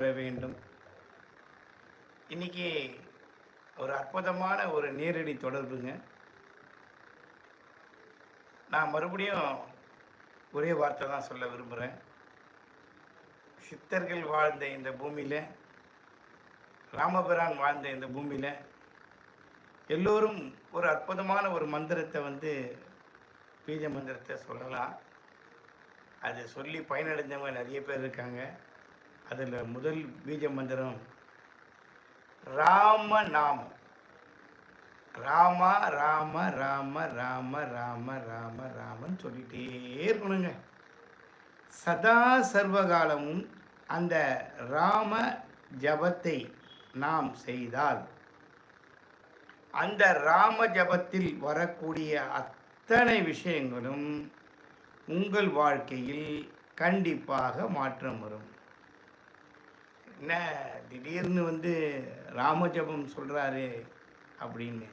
பெற வேண்டும். இன்னைக்கு ஒரு அற்புதமான ஒரு நேரடி தொடர்புங்க. நான் மறுபடியும் ஒரே வார்த்தை தான் சொல்ல விரும்புகிறேன் சித்தர்கள் வாழ்ந்த இந்த பூமியில் ராமபிரான் வாழ்ந்த இந்த பூமியில் எல்லோரும் ஒரு அற்புதமான ஒரு மந்திரத்தை வந்து பீஜ மந்திரத்தை சொல்லலாம். அது சொல்லி பயனடைஞ்சவங்க நிறைய பேர் இருக்காங்க. அதில் முதல் பீஜ மந்திரம் ராம நாமம். ராமா ராம ராம ராம ராம ராம ராமன்னு சொல்லிகிட்டே இருக்கணுங்க. சதா சர்வகாலமும் அந்த ராம ஜபத்தை நாம் செய்தால் அந்த ராம ஜபத்தில் வரக்கூடிய அத்தனை விஷயங்களும் உங்கள் வாழ்க்கையில் கண்டிப்பாக மாற்றம் வரும். என்ன திடீர்னு வந்து ராமஜபம் சொல்கிறாரு அப்படின்னு.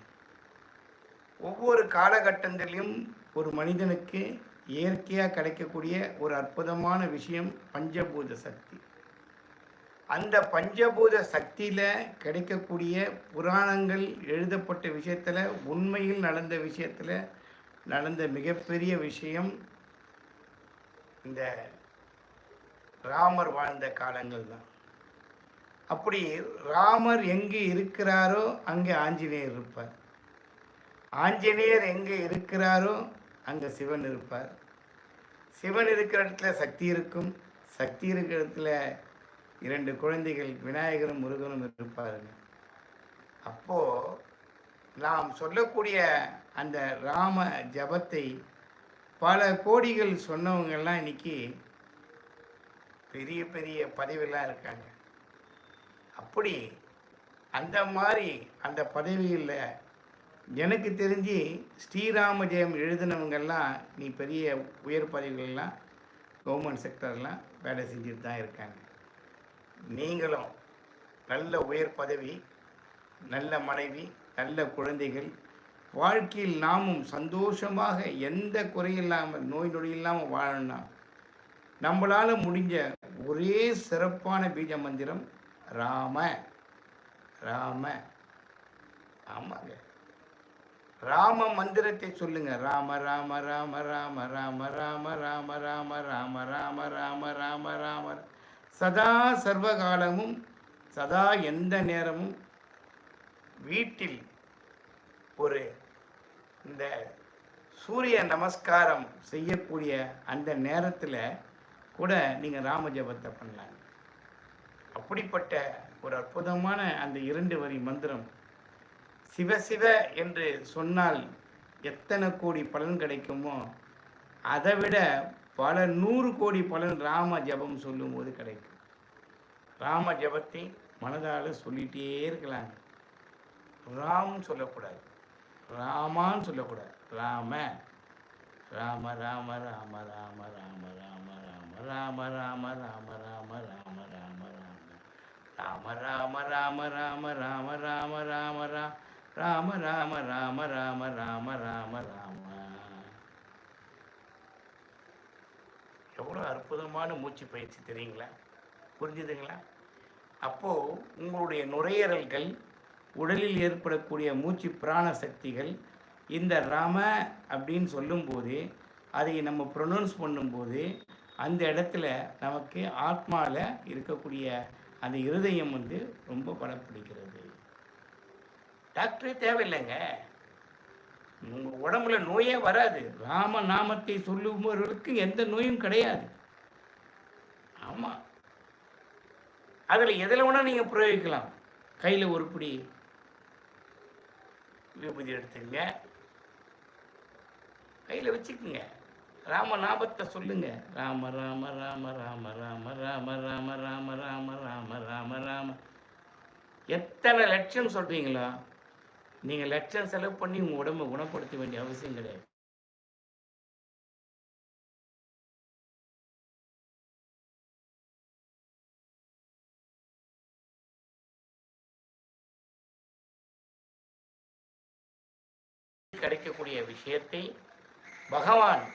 ஒவ்வொரு காலகட்டத்திலையும் ஒரு மனிதனுக்கு இயற்கையாக கிடைக்கக்கூடிய ஒரு அற்புதமான விஷயம் பஞ்சபூத சக்தி. அந்த பஞ்சபூத சக்தியில் கிடைக்கக்கூடிய புராணங்கள் எழுதப்பட்ட விஷயத்தில் உண்மையில் நடந்த விஷயத்தில் நடந்த மிகப்பெரிய விஷயம் இந்த ராமர் வாழ்ந்த காலங்கள் தான் அப்படி ராமர் எங்கே இருக்கிறாரோ அங்கே ஆஞ்சநேயர் இருப்பார். ஆஞ்சநேயர் எங்கே இருக்கிறாரோ அங்கே சிவன் இருப்பார். சிவன் இருக்கிற இடத்துல சக்தி இருக்கும். சக்தி இருக்கிற இடத்துல இரண்டு குழந்தைகள் விநாயகரும் முருகனும் இருப்பாருங்க. அப்போது நாம் சொல்லக்கூடிய அந்த ராம ஜபத்தை பல கோடிகள் சொன்னவங்கெல்லாம் இன்னைக்கு பெரிய பெரிய பதவியெல்லாம் இருக்காங்க. அப்படி அந்த மாதிரி அந்த பதவியில் எனக்கு தெரிஞ்சு ஸ்ரீராம ஜெயம் எழுதினவங்கெல்லாம் நீ பெரிய உயர் பதவிகள்லாம் கவர்மெண்ட் செக்டர்லாம் வேலை செஞ்சுட்டு தான் இருக்காங்க. நீங்களும் நல்ல உயர் பதவி நல்ல மனைவி நல்ல குழந்தைகள் வாழ்க்கையில் நாமும் சந்தோஷமாக எந்த குறையில்லாமல் நோய் நொடி இல்லாமல் வாழணும் நம்மளால் முடிஞ்ச ஒரே சிறப்பான பீஜ மந்திரம் ராம ராம ஆமாங்க ராம மந்திரத்தை சொல்லுங்க ராம ராம ராம ராம ராம ராம ராம ராம ராம ராம ராம ராம ராம சதா சர்வகாலமும் சதா எந்த நேரமும் வீட்டில் ஒரு இந்த சூரிய நமஸ்காரம் செய்யக்கூடிய அந்த நேரத்தில் கூட நீங்கள் ராம ஜபத்தை பண்ணலாங்க அப்படிப்பட்ட ஒரு அற்புதமான அந்த இரண்டு வரி மந்திரம் சிவ சிவ என்று சொன்னால் எத்தனை கோடி பலன் கிடைக்குமோ அதை விட பல நூறு கோடி பலன் ராம ஜபம் சொல்லும்போது கிடைக்கும் ராம ஜபத்தை மனதால் சொல்லிகிட்டே இருக்கலாங்க ராம் சொல்லக்கூடாது ராமான்னு சொல்லக்கூடாது ராம ராம ராம ராம ராம ராம ராம ராம ராம ராம ராம ராம ராம ராம ராம ராம ராம ராம ராம ராம ராம ராம ராம ராம ராம ராம ராம ராம ராம எவ்வளோ அற்புதமான மூச்சு பயிற்சி தெரியுங்களா புரிஞ்சுதுங்களா அப்போது உங்களுடைய நுரையீரல்கள் உடலில் ஏற்படக்கூடிய மூச்சு பிராண சக்திகள் இந்த ராம அப்படின்னு சொல்லும்போது அதை நம்ம ப்ரொனவுன்ஸ் பண்ணும்போது அந்த இடத்துல நமக்கு ஆத்மாவில் இருக்கக்கூடிய அந்த இருதயம் வந்து ரொம்ப பலப்பிடிக்கிறது டாக்டரே தேவையில்லைங்க. உங்கள் உடம்புல நோயே வராது. ராம நாமத்தை சொல்லுபவர்களுக்கு எந்த நோயும் கிடையாது. ஆமாம் அதில் எதில் வேணால் நீங்கள் பிரயோகிக்கலாம். கையில் ஒரு பிடி விபூதி எடுத்துங்க கையில் வச்சுக்குங்க. ராம நாபத்தை சொல்லுங்க ராம ராம ராம ராம ராம ராம ராம ராம ராம ராம ராம ராம எத்தனை லட்சம் சொல்கிறீங்களோ நீங்கள் லட்சம் செலவு பண்ணி உங்கள் உடம்பை குணப்படுத்த வேண்டிய அவசியம் கிடையாது கிடைக்கக்கூடிய விஷயத்தை பகவான்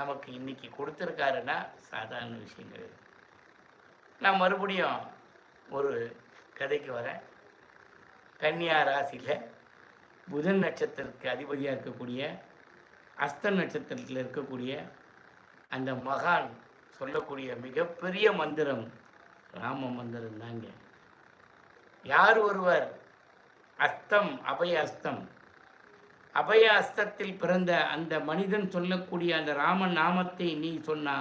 நமக்கு இன்னைக்கு கொடுத்துருக்காருன்னா சாதாரண விஷயம் கிடையாது. நான் மறுபடியும் ஒரு கதைக்கு வரேன். கன்னியா ராசியில் புதன் நட்சத்திரத்துக்கு அதிபதியாக இருக்கக்கூடிய அஸ்த நட்சத்திரத்தில் இருக்கக்கூடிய அந்த மகான் சொல்லக்கூடிய மிகப்பெரிய மந்திரம் ராம மந்திரம் தாங்க யார் ஒருவர் அஸ்தம் அபய அஸ்தம் அபய அஸ்தத்தில் பிறந்த அந்த மனிதன் சொல்லக்கூடிய அந்த ராம நாமத்தை நீ சொன்னா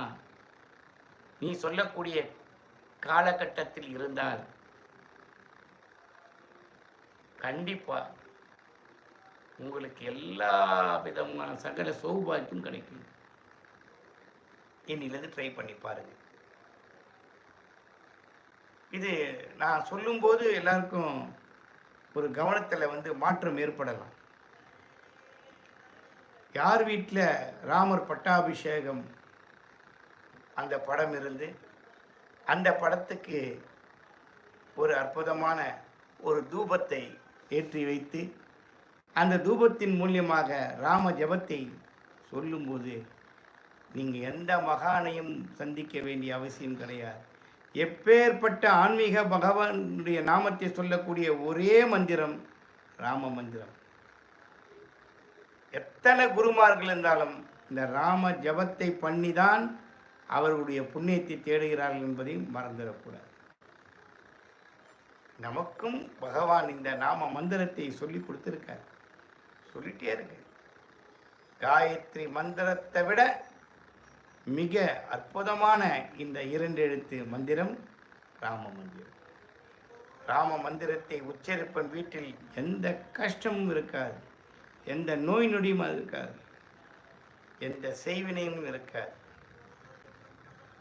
நீ சொல்லக்கூடிய காலகட்டத்தில் இருந்தால் கண்டிப்பா உங்களுக்கு எல்லா விதமான சகல சௌபாக்கியம் கிடைக்கும். இன்னிலிருந்து ட்ரை பண்ணி பாருங்க. இது நான் சொல்லும்போது எல்லாருக்கும் ஒரு கவனத்தில் வந்து மாற்றம் ஏற்படலாம். யார் வீட்டில் ராமர் பட்டாபிஷேகம் அந்த படம் இருந்து? அந்த படத்துக்கு ஒரு அற்புதமான ஒரு தூபத்தை ஏற்றி வைத்து அந்த தூபத்தின் மூலியமாக ராம ஜபத்தை சொல்லும்போது நீங்கள் எந்த மகானையும் சந்திக்க வேண்டிய அவசியம் கிடையாது. எப்பேற்பட்ட ஆன்மீக பகவானுடைய நாமத்தை சொல்லக்கூடிய ஒரே மந்திரம் ராம மந்திரம். எத்தனை குருமார்கள் இருந்தாலும் இந்த ராம ஜபத்தை பண்ணி தான் அவர்களுடைய புண்ணியத்தை தேடுகிறார்கள் என்பதையும் மறந்துடக்கூடாது. நமக்கும் பகவான் இந்த நாம மந்திரத்தை சொல்லி கொடுத்துருக்கார். சொல்லிட்டே இருக்கு. காயத்ரி மந்திரத்தை விட மிக அற்புதமான இந்த இரண்டு எழுத்து மந்திரம் ராம மந்திரம். ராம மந்திரத்தை உச்சரிப்பன் வீட்டில் எந்த கஷ்டமும் இருக்காது. எந்த நோய் நொடியும் இருக்காது. எந்த செய்வினையும் இருக்காது.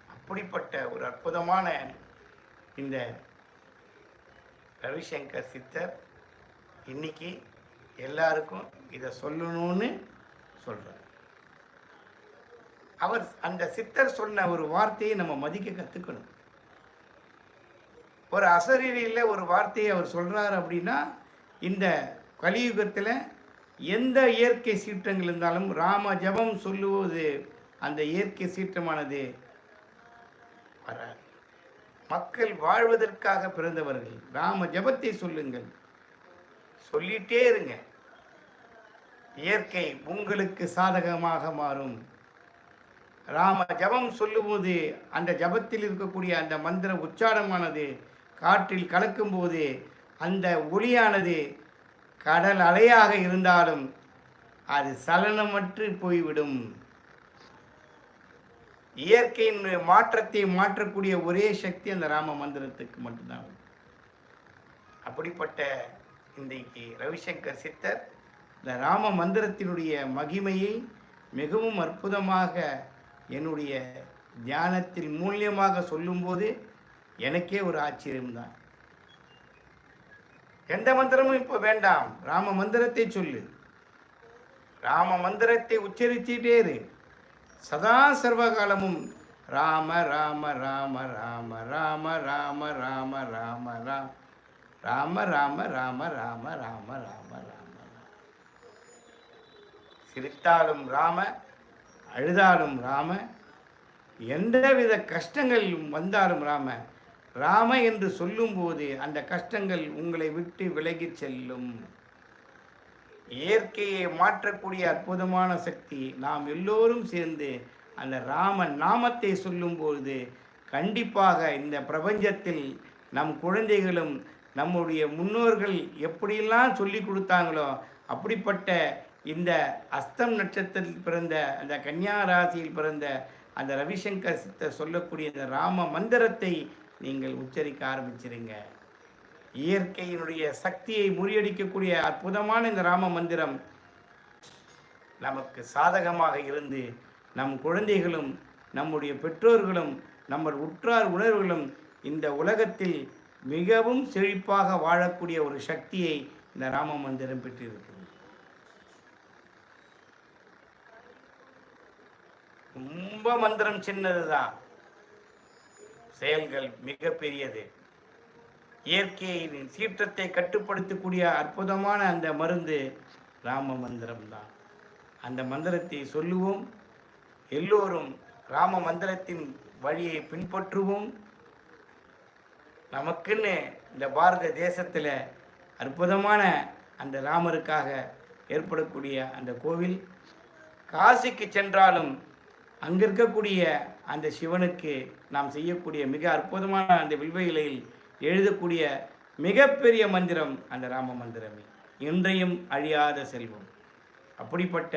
அப்படிப்பட்ட ஒரு அற்புதமான இந்த ரவிசங்கர் சித்தர் இன்னைக்கு எல்லாருக்கும் இதை சொல்லணும்னு சொல்கிறார் அவர் அந்த சித்தர் சொன்ன ஒரு வார்த்தையை நம்ம மதிக்க கற்றுக்கணும் ஒரு அசரீரியில் ஒரு வார்த்தையை அவர் சொல்கிறார் அப்படின்னா இந்த கலியுகத்தில் எந்த இயற்கை சீற்றங்கள் இருந்தாலும் ராம ஜபம் சொல்லுவது அந்த இயற்கை சீற்றமானது வராது. மக்கள் வாழ்வதற்காக பிறந்தவர்கள் ராம ஜபத்தை சொல்லுங்கள். சொல்லிட்டே இருங்க. இயற்கை உங்களுக்கு சாதகமாக மாறும். ராம ஜபம் சொல்லும்போது அந்த ஜபத்தில் இருக்கக்கூடிய அந்த மந்திர உச்சாரமானது காற்றில் கலக்கும்போது அந்த ஒளியானது கடல் அலையாக இருந்தாலும் அது சலனமற்று போய்விடும். இயற்கையின் மாற்றத்தை மாற்றக்கூடிய ஒரே சக்தி அந்த ராம மந்திரத்துக்கு மட்டும்தான். அப்படிப்பட்ட இன்றைக்கு ரவிசங்கர் சித்தர் இந்த ராம மந்திரத்தினுடைய மகிமையை மிகவும் அற்புதமாக என்னுடைய தியானத்தில் மூலியமாக சொல்லும்போது எனக்கே ஒரு ஆச்சரியம்தான். எந்த மந்திரமும் இப்போ வேண்டாம் ராம மந்திரத்தை சொல்லு ராம மந்திரத்தை உச்சரிச்சிட்டே இரு சதா சர்வகாலமும் ராம ராம ராம ராம ராம ராம ராம ராம ராம ராம ராம ராம ராம ராம ராம ராம சிரித்தாலும் ராம அழுதாலும் ராம எந்தவித கஷ்டங்கள் வந்தாலும் ராம ராம என்று சொல்லும்போது அந்த கஷ்டங்கள் உங்களை விட்டு விலகிச் செல்லும். இயற்கையை மாற்றக்கூடிய அற்புதமான சக்தி நாம் எல்லோரும் சேர்ந்து அந்த ராம நாமத்தை சொல்லும்போது கண்டிப்பாக இந்த பிரபஞ்சத்தில் நம் குழந்தைகளும் நம்முடைய முன்னோர்கள் எப்படியெல்லாம் சொல்லி கொடுத்தாங்களோ அப்படிப்பட்ட இந்த அஸ்தம் நட்சத்திரத்தில் பிறந்த அந்த கன்னியா ராசியில் பிறந்த அந்த ரவிசங்கர் சித்தர் சொல்லக்கூடிய இந்த ராம மந்திரத்தை நீங்கள் உச்சரிக்க ஆரம்பிச்சிருங்க. இயற்கையினுடைய சக்தியை முறியடிக்கக்கூடிய அற்புதமான இந்த ராம மந்திரம் நமக்கு சாதகமாக இருந்து நம் குழந்தைகளும் நம்முடைய பெற்றோர்களும் நம்ம உற்றார் உணர்வுகளும் இந்த உலகத்தில் மிகவும் செழிப்பாக வாழக்கூடிய ஒரு சக்தியை இந்த ராம மந்திரம் பெற்றிருக்கிறது. ரொம்ப மந்திரம் சின்னதுதான். செயல்கள் மிக பெரியது இயற்கையின் சீற்றத்தை கட்டுப்படுத்தக்கூடிய அற்புதமான அந்த மருந்து ராம மந்திரம்தான். அந்த மந்திரத்தை சொல்லுவோம் எல்லோரும் ராம மந்திரத்தின் வழியை பின்பற்றுவோம். நமக்குன்னு இந்த பாரத தேசத்தில் அற்புதமான அந்த ராமருக்காக ஏற்படக்கூடிய அந்த கோவில். காசிக்கு சென்றாலும் அங்கே இருக்கக்கூடிய அந்த சிவனுக்கு நாம் செய்யக்கூடிய மிக அற்புதமான அந்த வில்வ இலையில் எழுதக்கூடிய மிகப்பெரிய மந்திரம் அந்த ராம மந்திரமே. இன்றையும் அழியாத செல்வம். அப்படிப்பட்ட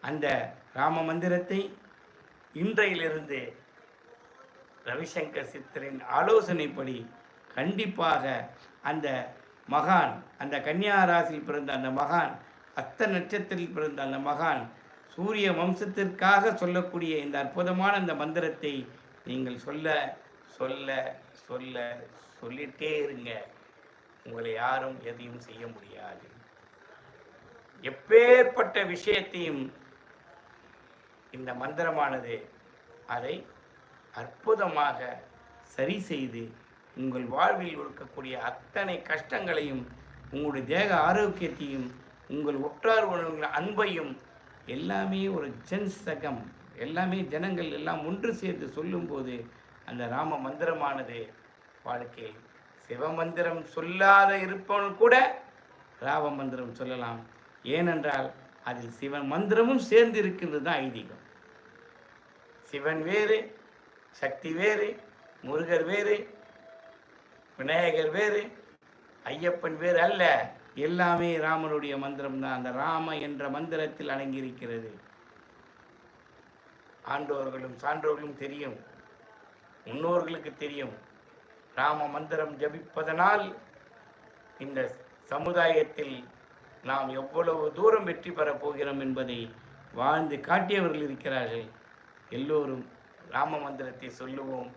அந்த ராம மந்திரத்தை இன்றையிலிருந்து ரவிசங்கர் சித்தரின் ஆலோசனைப்படி கண்டிப்பாக அந்த மகான் அந்த கன்னியா ராசியில் பிறந்த அந்த மகான் அத்த நட்சத்திரத்தில் பிறந்த அந்த மகான் சூரிய வம்சத்திற்காக சொல்லக்கூடிய இந்த அற்புதமான இந்த மந்திரத்தை நீங்கள் சொல்ல சொல்ல சொல்ல சொல்லிட்டே இருங்க. உங்களை யாரும் எதையும் செய்ய முடியாது. எப்பேற்பட்ட விஷயத்தையும் இந்த மந்திரமானது அதை அற்புதமாக சரி செய்து உங்கள் வாழ்வில் இருக்கக்கூடிய அத்தனை கஷ்டங்களையும் உங்களுடைய தேக ஆரோக்கியத்தையும் உங்கள் உற்றார் உணர்வுகளின் அன்பையும் எல்லாமே ஒரு ஜன்சகம். எல்லாமே ஜனங்கள் எல்லாம் ஒன்று சேர்ந்து சொல்லும்போது அந்த ராம மந்திரமானது வாழ்க்கையில் சிவமந்திரம் சொல்லாத இருப்பவன் கூட ராம மந்திரம் சொல்லலாம். ஏனென்றால் அதில் சிவன் மந்திரமும் சேர்ந்து இருக்கின்றது தான் ஐதீகம். சிவன் வேறு சக்தி வேறு முருகர் வேறு விநாயகர் வேறு ஐயப்பன் வேறு அல்ல. எல்லாமே ராமனுடைய மந்திரம் தான் அந்த ராம என்ற மந்திரத்தில் அடங்கியிருக்கிறது. ஆண்டோர்களும் சான்றோர்களும் தெரியும். முன்னோர்களுக்கு தெரியும். ராம மந்திரம் ஜபிப்பதனால் இந்த சமுதாயத்தில் நாம் எவ்வளவு தூரம் வெற்றி பெறப் போகிறோம் என்பதை வாழ்ந்து காட்டியவர்கள் இருக்கிறார்கள். எல்லோரும் ராம மந்திரத்தை சொல்லுவோம்.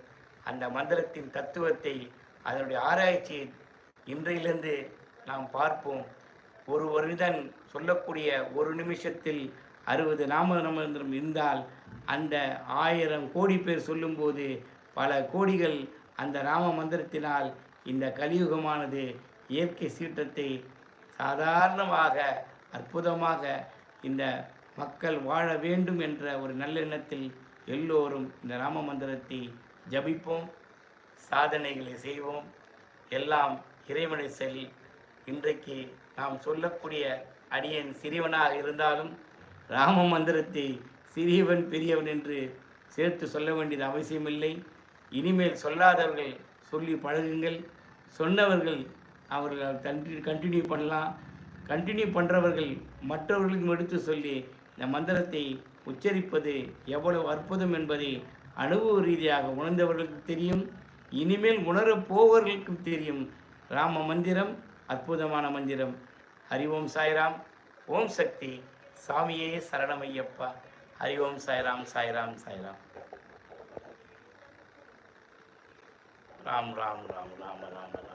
அந்த மந்திரத்தின் தத்துவத்தை அதனுடைய ஆராய்ச்சியை இன்றையிலிருந்து நாம் பார்ப்போம். ஒரு மனிதன் சொல்லக்கூடிய ஒரு நிமிஷத்தில் அறுபது நாமநமந்திரம் இருந்தால் அந்த ஆயிரம் கோடி பேர் சொல்லும்போது பல கோடிகள் அந்த ராம மந்திரத்தினால் இந்த கலியுகமானது இயற்கை சீற்றத்தை சாதாரணமாக அற்புதமாக இந்த மக்கள் வாழ வேண்டும் என்ற ஒரு நல்லெண்ணத்தில் எல்லோரும் இந்த ராம மந்திரத்தை ஜபிப்போம் சாதனைகளை செய்வோம். எல்லாம் இறைவனை செல் இன்றைக்கு நாம் சொல்லக்கூடிய அடியன் சிறியவனாக இருந்தாலும் ராம மந்திரத்தை சிறியவன் பெரியவன் என்று சேர்த்து சொல்ல வேண்டியது அவசியமில்லை. இனிமேல் சொல்லாதவர்கள் சொல்லி பழகுங்கள். சொன்னவர்கள் அவர்கள் கண்டினியூ கண்டினியூ பண்ணலாம். கண்டினியூ பண்ணுறவர்கள் மற்றவர்களுக்கும் எடுத்து சொல்லி இந்த மந்திரத்தை உச்சரிப்பது எவ்வளவு அற்புதம் என்பதை அனுபவ ரீதியாக உணர்ந்தவர்களுக்கு தெரியும். இனிமேல் உணரப் போவர்களுக்கும் தெரியும். ராம மந்திரம் அற்புதமான மந்திரம். ஹரி ஓம் சாய்ராம். ஓம் சக்தி. சாமியே சரணமையப்பா. ஹரி ஓம் சாய்ராம் சாய்ராம் சாய்ராம். ராம் ராம் ராம் ராம ராம ராம.